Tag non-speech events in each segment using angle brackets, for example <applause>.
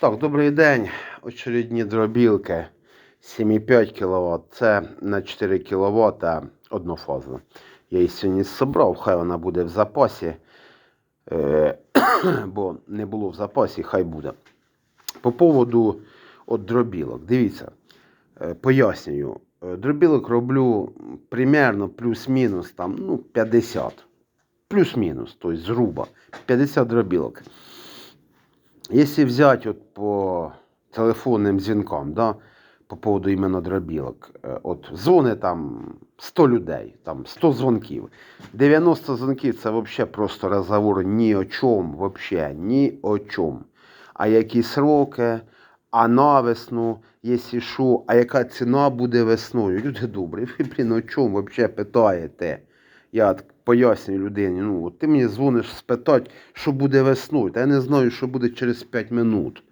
Так, добрий день. Очередні дробілки 7,5 кВт. Це на 4 кВт однофазно. Я її сьогодні зібрав, хай вона буде в запасі. Е, <coughs> бо не було в запасі, хай буде. По поводу от дробілок. Дивіться, е, пояснюю. Е, Дробілок роблю примерно плюс-мінус ну, 50. Плюс-мінус, тобто зруба. 50 дробілок. Если взять вот по телефонным звінкам, да, по поводу іменно дробілок, е, от дзвони там 100 людей, там 100 дзвонків. 90 дзвонків це взагалі просто розговор ні о чому, вообще, ні о чому. А які сроки, а на весну, якщо що, а яка ціна буде весною? Люди добрі, ви, блін, о чому взагалі питаєте? Я пояснюю людині, ну, ти мені дзвониш спитати, що буде весною. Та я не знаю, що буде через 5 минут.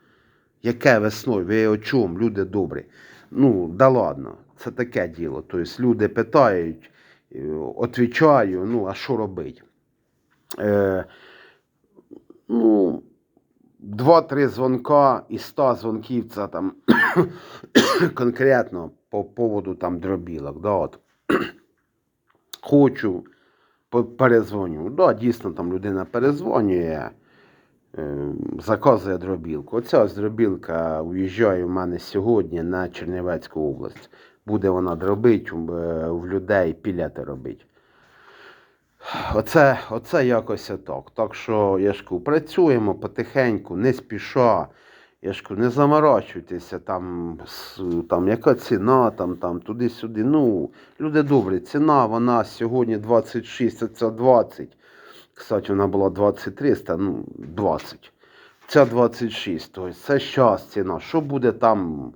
Яке весною? Ви о чому, люди добрі? Ну, да ладно, це таке діло. Тобто люди питають, е, відповідаю, ну, а що робити? Е, ну, два-три дзвонка і 100 дзвонків це там <coughs> конкретно по поводу там дробілок. Да, от. Хочу, перезвоню. Да, дійсно, там людина перезвонює, е, заказує дробілку. Оця дробілка уїжджає в мене сьогодні на Чернівецьку область. Буде вона дробить, е, в людей піляти робить. Оце, оце якось отак. Так що, я ж працюємо потихеньку, не спіша. Я ж кажу, не заморачуйтеся, там, там яка ціна, там, там, туди-сюди. Ну, люди добрі, ціна, вона сьогодні 26, а ця 20. Кстати, вона була 2300, ну, 20. Ця 26, тобто це щас ціна. Що буде там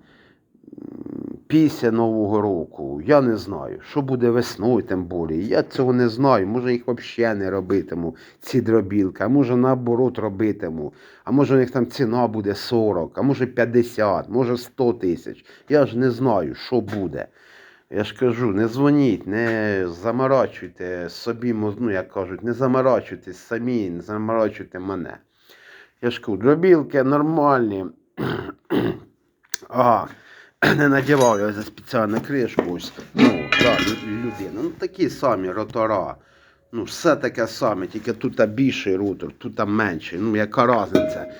після Нового року? Я не знаю. Що буде весною, тим більше. Я цього не знаю. Може їх взагалі не робитиму, ці дробілки, а може наоборот робитиму. А може у них там ціна буде 40, а може 50, може 100 тисяч. Я ж не знаю, що буде. Я ж кажу, не дзвоніть, не заморачуйте собі, ну як кажуть, не заморачуйтесь самі, не заморачуйте мене. Я ж кажу, дробілки нормальні. <clears throat> Ага, <clears throat> не надівав за спеціальну кришку. Ну, да, людина. Ну такі самі ротора. Ну, все таке саме, тільки тут більший ротор, тут менший. Ну, яка різниця?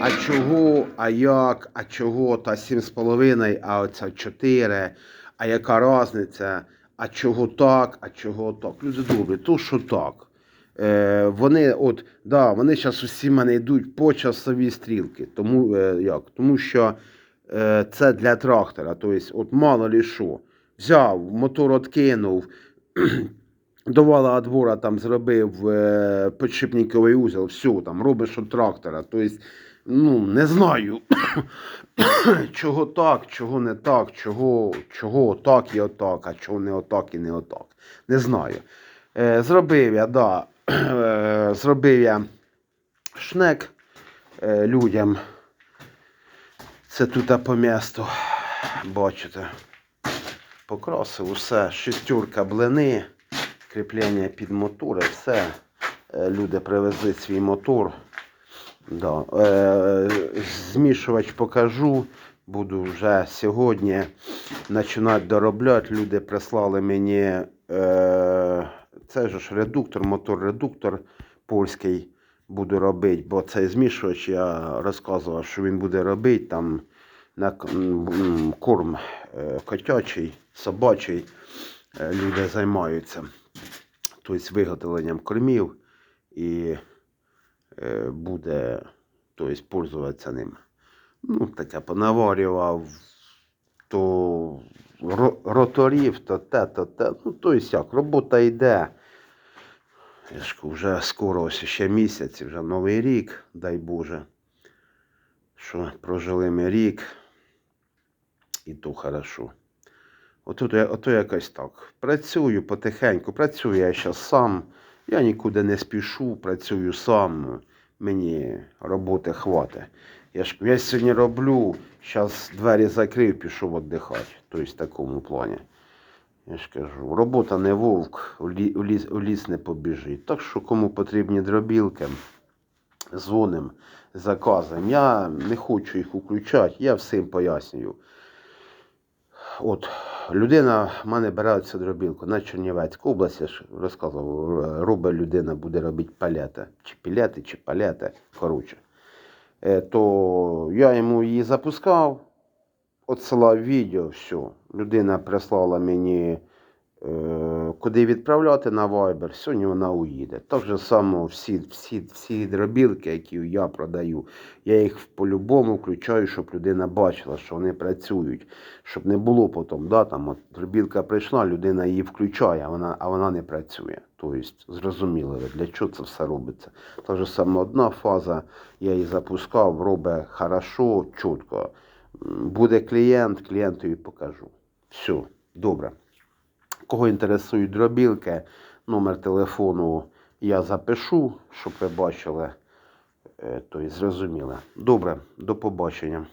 А чого, а як, а чого та 7,5, а оця 4, а яка різниця, а чого так, а чого так. Люди добрі, то що так. Е, вони, от, да, вони зараз усі мене йдуть по часовій стрілки. Тому, е, як? Тому що це для трактора. Тобто, от мало ли що. Взяв, мотор откинув, <clears throat> до вала отбора там зробив е, підшипниковий узел, все, там робиш від трактора. Тобто, ну, не знаю, <clears throat> чого так, чого не так, чого, чого отак і отак, а чого не отак і не отак. Не знаю. Е, зробив я, да, <clears throat> е, зробив я шнек е, людям. Це тут по місту. Бачите. Покрасив усе, шестерка блини, кріплення під мотори, все. Е, Люди привезли свій мотор. Да. Е, змішувач покажу. Буду вже сьогодні починати доробляти. Люди прислали мені е, це ж редуктор, мотор-редуктор польський буду робити, бо цей змішувач я розказував, що він буде робити там на корм е, котячий, собачий. Е, Люди займаються тобто, виготовленням кормів і е, буде тобто, пользуватися ним. Ну, таке понаварював то роторів, то те, то те. Ну, то есть як, робота йде. Я вже скоро ось ще місяць, вже новий рік, дай Боже. Що прожили ми рік, і то хорошо. Ото, я- ото якось так. Працюю потихеньку, працюю я зараз сам. Я нікуди не спішу, працюю сам. Мені роботи хватить. Я ж я сьогодні роблю, зараз двері закрив, пішов віддихати. Тобто в такому плані. Я ж кажу, робота не вовк, у ліс, у ліс не побіжить. Так що кому потрібні дробілки, дзвоним заказуємо. Я не хочу їх включати, я всім пояснюю. От, людина в мене бере цю дробілку на Чернівецьку область, я ж розказував, робить людина, буде робити палети, чи пілети, чи палети, коротше. Е, То я йому її запускав, отсилав відео, все. Людина прислала мені, е, куди відправляти на Viber, сьогодні вона уїде. Так же само всі, всі, всі дробілки, які я продаю, я їх по-любому включаю, щоб людина бачила, що вони працюють, щоб не було потім, да, там от дробілка прийшла, людина її включає, а вона, а вона не працює. Тобто, зрозуміло, для чого це все робиться. Так же саме одна фаза, я її запускав, робить хорошо, чітко. Буде клієнт, клієнтові покажу. Все, добре. Кого інтересують дробілки, номер телефону я запишу, щоб ви бачили, е, то і зрозуміли. Добре, до побачення.